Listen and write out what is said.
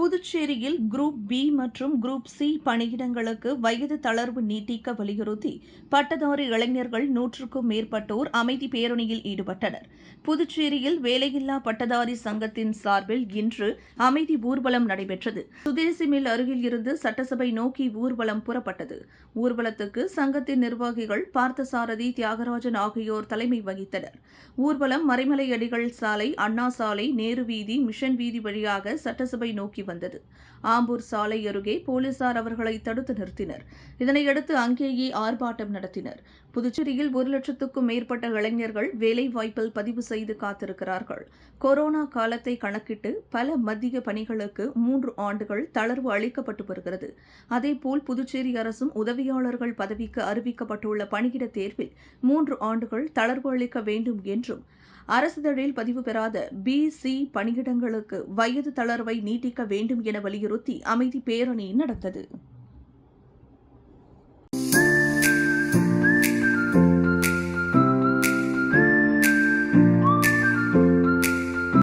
புதுச்சேரியில் group B மற்றும் group C பணியிடங்களுக்கு வயது தளர்வு நீட்டிக்க வலியுறுத்தி பட்டதாரி இளைஞர்கள் நூற்றுக்கும் மேற்பட்டோர் அமைதி பேரணியில் ஈடுபட்டனர். புதுச்சேரியில் வேலையில்லா பட்டதாரி சங்கத்தின் சார்பில் இன்று அமைதி ஊர்வலம் நடைபெற்றது. சுதேசி மில் அருகில் இருந்து சட்டசபை நோக்கி ஊர்வலம் புறப்பட்டது. ஊர்வலத்துக்கு சங்கத்தின் நிர்வாகிகள் பார்த்தசாரதி தியாகராஜன் ஆகியோர் தலைமை வகித்தனர். ஊர்வலம் மறைமலையடிகள் சாலை அண்ணா சாலை நேரு வீதி மிஷன் வீதி வழியாக சட்டசபை நோக்கி வந்தது. ஆம்பூர் சாலை அருகே போலீசார் அவர்களை தடுத்து நிறுத்தினர். இதனையடுத்து அங்கேயே ஆர்ப்பாட்டம் நடத்தினர். புதுச்சேரியில் ஒரு லட்சத்துக்கும் மேற்பட்ட இளைஞர்கள் வேலைவாய்ப்பில் பதிவு செய்து காத்திருக்கிறார்கள். கொரோனா காலத்தை கணக்கிட்டு பல மத்திய பணிகளுக்கு மூன்று ஆண்டுகள் தளர்வு அளிக்கப்பட்டு வருகிறது. அதேபோல் புதுச்சேரி அரசும் உதவியாளர்கள் பதவிக்கு அறிவிக்கப்பட்டுள்ள பணியிட தேர்வில் மூன்று ஆண்டுகள் தளர்வு அளிக்க வேண்டும் என்றும் அரசிதழில் பதிவு பெறாத பி சி பணியிடங்களுக்கு வயது தளர்வை நீட்டிக்க வேண்டும் என வலியுறுத்தி அமைதி பேரணி நடந்தது